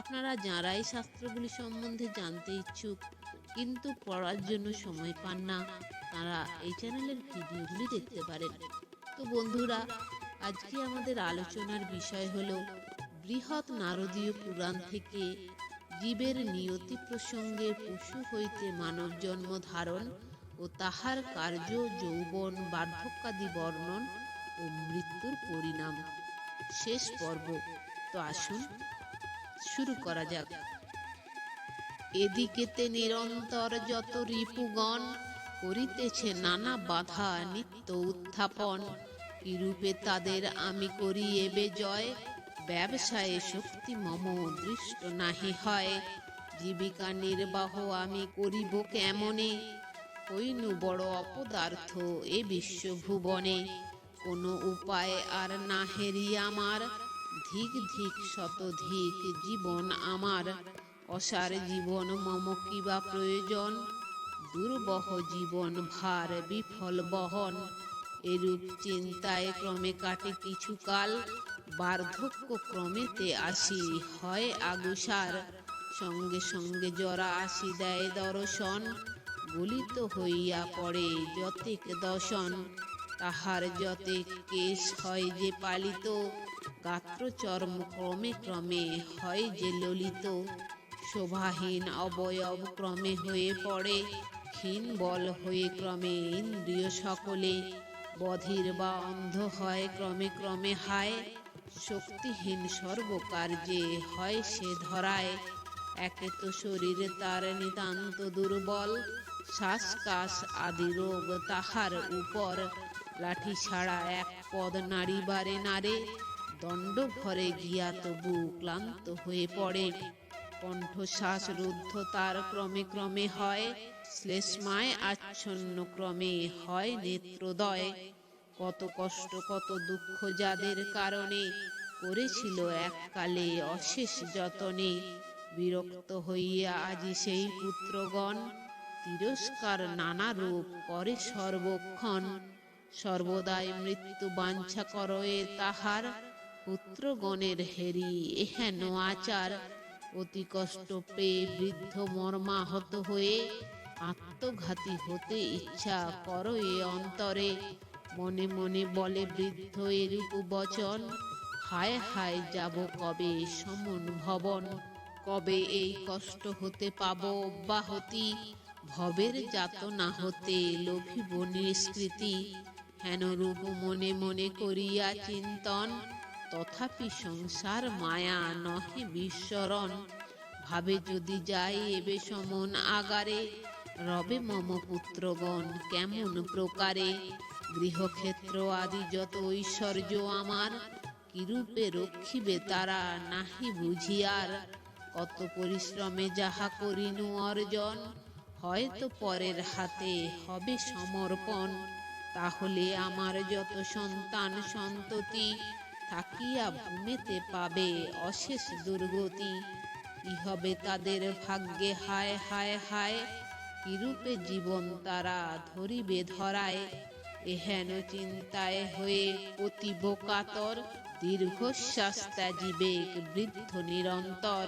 আপনারা যারা এই শাস্ত্রগুলি সম্বন্ধে জানতে ইচ্ছুক, কিন্তু পড়ার জন্য সময় পান না, তারা এই চ্যানেলের ভিডিওগুলি দেখতে পারেন। তো বন্ধুরা, আজকে আমাদের আলোচনার বিষয় হলো বৃহৎ নারদীয় পুরাণ থেকে জীবের নিয়তি প্রসঙ্গে পশু হইতে মানব জন্ম ধারণ ও তাহার কার্য, যৌবন, বার্ধক্যাদি বর্ণন ও মৃত্যুর পরিণাম। শেষ পর্ব। তো আসুন শুরু করা যাক। এদিকেতে নিরন্তর যত রিপুগণ করিতেছে নানা বাধা নিত্য উত্থাপন, কিরূপে তাদের আমি করি এবে জয়? ব্যবসায়ে শক্তি মম, দৃষ্ট নাহি হয়। জীবিকা নির্বাহ আমি করিব কেমনে? হইনু বড় অপদার্থ এ বিশ্বভুবনে। কোনো উপায় আর না হেরি আমার। ধিক ধিক শত ধিক জীবন আমার। অসার জীবন মম কিবা প্রয়োজন? দুর্বহ জীবন ভার বিফল বহন। এরূপ চিন্তায় ক্রমে কাটে কিছুকাল বার্ধক্য ক্রমেতে আসি, হয় আগুসার। সঙ্গে সঙ্গে জরা আসি দেয় দর্শন। গলিত হইয়া পড়ে যতেক দশন তাহার যতেক কেশ হয় যে পালিত। গাত্রচর্ম ক্রমে ক্রমে হয় যে ললিত। শোভাহীন অবয়ব ক্রমে হয়ে পড়ে, ক্ষীণ বল হয়ে ক্রমে ইন্দ্রিয় সকলে। বধির বা অন্ধ হয় ক্রমে ক্রমে হায়, শক্তিহীন সর্বকার্যে হয় সে ধরায়। একে তো শরীর তার নিতান্ত দুর্বল, শ্বাসকাশ আদি রোগ তাহার উপর। লাঠি ছাড়া এক পদ নাড়িবারে নারে দণ্ড ভরে গিয়া তবু ক্লান্ত হয়ে পড়ে। কণ্ঠশ্বাস রুদ্ধ তার ক্রমে ক্রমে হয়, শ্লেষ্মায় আচ্ছন্ন ক্রমে হয় নেত্রদয়। কত কষ্ট, কত দুঃখ যাদের কারণে করেছিল এককালে অশেষ যতনে। বিরক্ত হইয়া আজি সেই পুত্রগণ তিরস্কার নানা রূপ করে সর্বক্ষণ। সর্বদাই মৃত্যু বাঞ্ছা করয়ে তাহার পুত্রগণের হেরি, এহেন আচার। অতি কষ্ট পেয়ে বৃদ্ধ মর্মাহত হয়ে আত্মঘাতী হতে ইচ্ছা কর এ অন্তরে। মনে মনে বলে বৃদ্ধ, এরূপ বচন, হায় হায় যাব কবে সমন ভবন? কবে এই কষ্ট হতে পাব অব্যাহতি? ভবের যাতনা হতে লোভিব নিষ্কৃতি। হেন রূপ মনে মনে করিয়া চিন্তন তথাপি সংসার মায়া নহে বিস্মরণ। ভাবে যদি যাই এবে সমন আগারে, রবে মম পুত্রগণ কেমন প্রকারে? গৃহক্ষেত্র আদি যত ঐশ্বর্য আমার, কিরূপে রক্ষিবে তারা নাহি বুঝিয়ার। কত পরিশ্রমে যাহা করিনু অর্জন, হয়তো পরের হাতে হবে সমর্পণ। তাহলে আমার যত সন্তান সন্ততি থাকিয়া ভূমিতে পাবে অশেষ দুর্গতি। কি হবে তাদের ভাগ্যে হায় হায় হায়, কিরূপে জীবন তারা ধরিবে ধরায়। এহেন চিন্তায় হয়ে অতি বোকাতর দীর্ঘশ্বাস ত্যাজিবেক বৃদ্ধ নিরন্তর।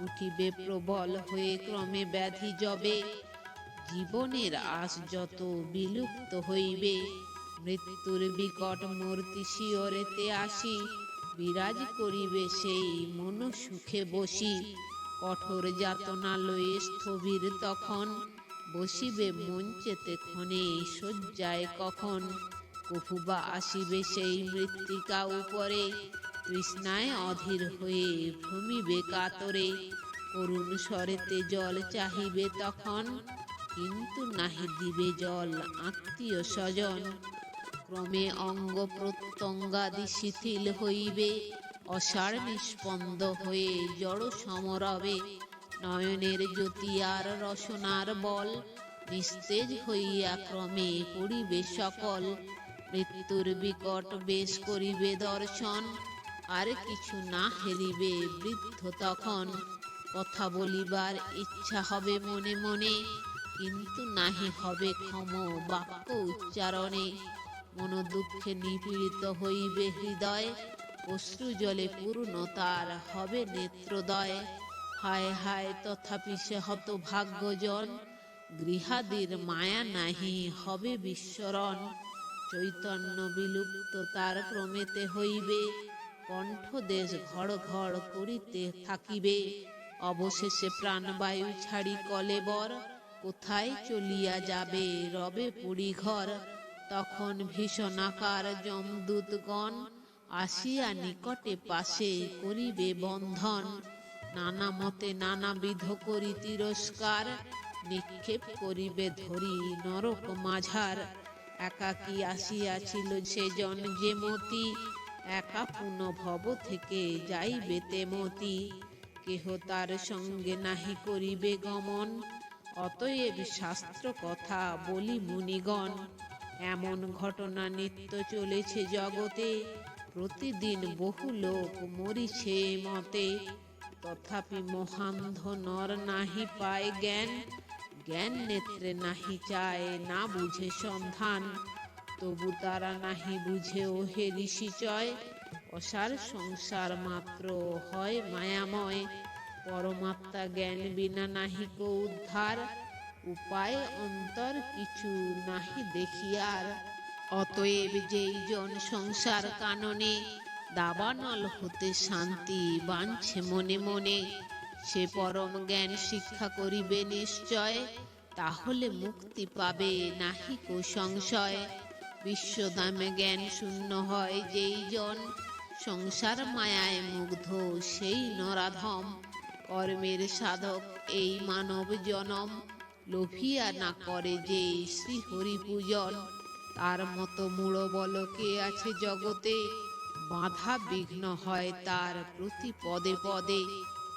উঠিবে প্রবল হয়ে ক্রমে ব্যাধি জবে, জীবনের আশ যত বিলুপ্ত হইবে। মৃত্যুর বিকট মূর্তি শিওরেতে আসি, বিরাজ করিবে সেই মন সুখে বসি। কঠোর যাতনা লয়ে স্থবির তখন, বসিবে মঞ্চেতে ক্ষণে শয্যায় কখন। কফুবা আসিবে সেই মৃত্তিকা উপরে, তৃষ্ণায় অধীর হয়ে ভ্রমিবে কাতরে। করুণ স্বরেতে জল চাহিবে তখন, কিন্তু নাহি দিবে জল আত্মীয় স্বজন। ক্রমে অঙ্গ প্রত্যঙ্গাদি শিথিল হইবে, অসার নিষ্পন্দ হয়ে জড় সমরবে। নয়নের জ্যোতি আর রসনার বল, নিস্তেজ হইয়া ক্রমে পড়িবে সকল। মৃত্যুর বিকট বেশ করিবে দর্শন, আর কিছু না হেরিবে বৃদ্ধ তখন। কথা বলিবার ইচ্ছা হবে মনে মনে, কিন্তু নাহি হবে ক্ষম বাক্য উচ্চারণে। মন দুঃখে নিপীড়িত হইবে হৃদয়, অশ্রু জলে পূর্ণ তার হবে নেত্রদয়। হায় হায়, তথাপি সে হত ভাগ্যজন গৃহাদির মায়া নাহি হবে বিস্মরণ। চৈতন্য বিলুপ্ত তার ক্রমেতে হইবে কণ্ঠ দেশ ঘড় ঘড় করিতে থাকিবে। অবশেষে প্রাণবায়ু ছাড়ি কলেবর, কোথায় চলিয়া যাবে রবে পুরী ঘর তখন ভীষণ আকার যমদূতগণ আসিয়া নিকটে পাশে করিবে বন্ধন। নানা মতে নানাবিধ করি তিরস্কার, নিক্ষেপ করিবে ধরি নরক মাঝার। একাকী আসিয়াছিল সেজন যে মতি, একা পুন ভব থেকে যাইবে তেমতি। কেহ তার সঙ্গে নাহি করিবে গমন, অতএব শাস্ত্র কথা বলি মুনিগণ। এমন ঘটনা নিত্য চলেছে জগতে। প্রতিদিন বহু লোক মরিছে মতে। তথাপি মহান্ধ নর নাহি পায় জ্ঞান। জ্ঞান নেত্রে নাহি চায়, না বুঝে সন্ধান। তবু তারা নাহি বুঝে ও হে ঋষিচয়। অসার সংসার মাত্র হয় মায়াময়। পরমাত্মা জ্ঞান বিনা নাহি কো উদ্ধার। উপায় অন্তর কিছু নাহি দেখিয়ার। অতএব যেই জন সংসার কাননে দাবানল হতে শান্তি বাঞ্ছে মনে মনে, সে পরম জ্ঞান শিক্ষা করিবে নিশ্চয়, তাহলে মুক্তি পাবে নাহি কো সংশয়। বিশ্বদামে জ্ঞান শূন্য হয় যেই জন সংসার মায়ায় মুগ্ধ, সেই নরাধম। কর্মের সাধক এই মানব জনম। লোভিয়া না করে যে শ্রী হরি পূজন তার মতো মূળ বল কে আছে জগতে? বাধা বিঘ্ন হয় তার প্রতি পদে পদে।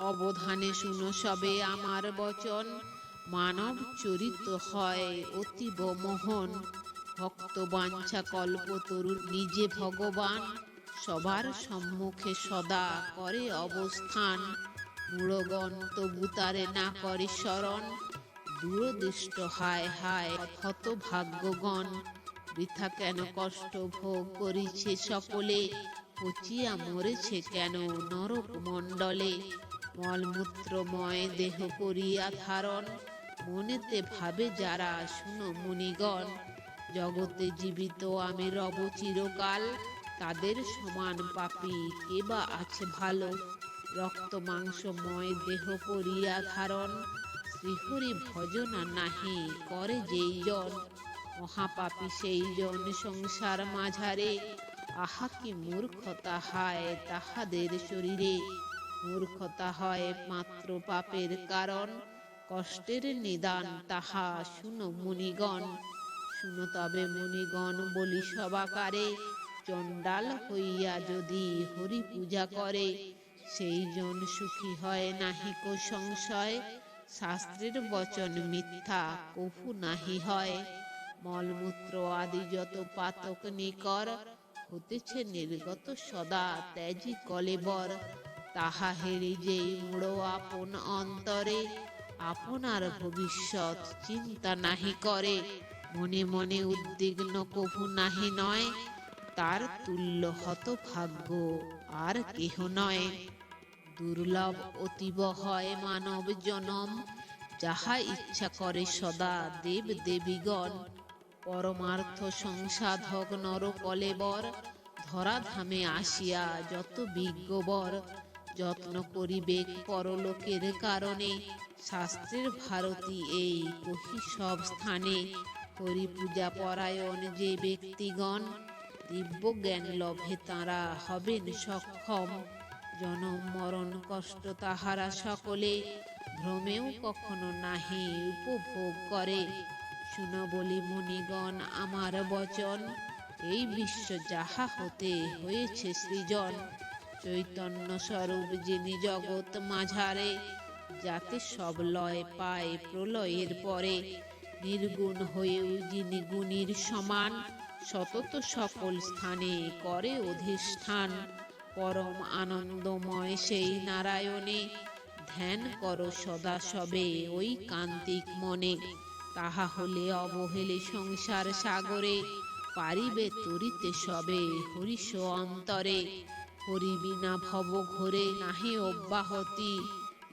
অবধানে শুনো সবে আমার বচন। মানব চরিত হয় অতীব মোহন। ভক্ত বাঞ্ছা কল্প তরুণ নিজে ভগবান। সবার সম্মুখে সদা করে অবস্থান। মূঢ়গণ তবু তারে না করে স্মরণ। দূরদৃষ্ট, হায় হায় হত ভাগ্যগণ বৃথা কেন কষ্ট ভোগ করিছে সকলে? পচিয়া মরেছে কেন নরক মণ্ডলে মলমূত্রময় দেহ করিয়া ধারণ, মনেতে ভাবে যারা, শুনো মুনিগণ। জগতে জীবিত আমি রব চিরকাল, তাদের সমান পাপী কে বা আছে ভালো? রক্ত মাংসময় দেহ করিয়া ধারণ শ্রীহরি ভজনা নাহি, করে যেই জন মহাপাপী সেই জন সংসার মাঝারে। আহা কি মূর্খতা হায় তাহাদের শরীরে। মূর্খতা হয় মাত্র পাপের কারণ। কষ্টের নিদান তাহা শুনো মুনিগণ। শুনো তবে মুনিগণ বলি সবাকারে। চণ্ডাল হইয়া যদি হরি পূজা করে সেই জন সুখী হয় নাহিক সংশয়। শাস্ত্রের বচন মিথ্যা, কফু নাহি হয়। মলমূত্র আদি যত পাতক নিকর, হতেছে নির্গত সদা ত্যাজি কলেবর। তাহা হেরি যেই মুড়ো আপন অন্তরে, আপনার ভবিষ্যৎ চিন্তা নাহি করে। মনে মনে উদ্বিগ্ন কভু নাহি নয়, তার তুল্য হত ভাগ্য আর কেহ নয়। দুর্লভ অতীব হয় মানব জনম। যাহা ইচ্ছা করে সদা দেব দেবীগণ। পরমার্থ সংসাধক নর কলেবর ধরাধামে আসিয়া যত বিজ্ঞবর, যত্ন করিবে পরলোকের কারণে। শাস্ত্রের ভারতী এই কহি সব স্থানে হরি পূজা পরায়ণ যে ব্যক্তিগণ দিব্য জ্ঞান লভে তাঁরা হবেন সক্ষম। জনম মরণ কষ্ট তাহারা সকলে ভ্রমেও কখনো নাহি উপভোগ করে। শুন বলি মুনিগণ, আমার বচন, এই বিশ্ব যাহা হতে হয়েছে সৃজন। চৈতন্য স্বরূপ যিনি জগৎ মাঝারে, যাতে সব লয় পায় প্রলয়ের পরে। নির্গুণ হয়েও যিনি গুণীর সমান, সতত সকল স্থানে করে অধিষ্ঠান। পরম আনন্দময় সেই নারায়ণে। ধ্যান করো সদা সবে ওই কান্তিক মনে। তাহা হলে অবহেলে সংসার সাগরে। পারিবে তরিতে সবে হরিষ অন্তরে। হরি বিনা ভব ঘোরে নাহি অব্যাহতি।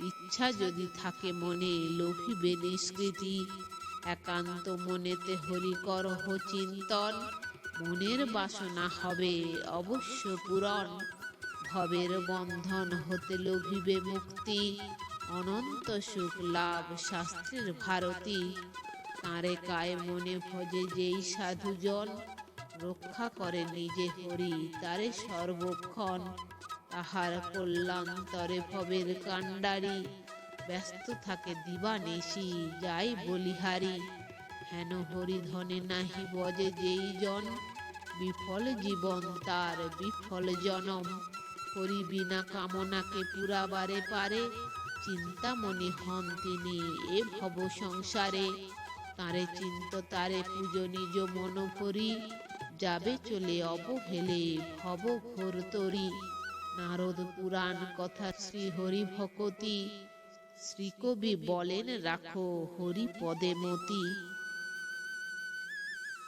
ইচ্ছা যদি থাকে মনে লোভিবে নিষ্কৃতি। একান্ত মনেতে হরি করহ চিন্তন। মনের বাসনা হবে অবশ্য পূরণ। ভবের বন্ধন হতে লোভিবে মুক্তি। অনন্ত সুখ লাভ শাস্ত্রের ভারতী। তাঁরে কায় মনে ভজে যেই সাধুজন রক্ষা করে নিজে হরি তারে সর্বক্ষণ। তাহার কল্যাণ তরে ভবের কাণ্ডারি, ব্যস্ত থাকে দিবানিশি, যাই বলিহারি। হেন হরিধনে নাহি বজে যেই জন, বিফল জীবন তার বিফল জনম। হরি বিনা কামনাকে পুরাবারে পারে, চিন্তা মনে হন তিনি এ ভব সংসারে। তারে চিন্ত, তারে পুজো নিজ মন ভরি, যাবে চলে অবহেলে ভব ঘোর তরি। নারদ পুরাণ কথা শ্রী হরি ভকতি শ্রীকবি বলেন, রাখো হরি পদে মতি।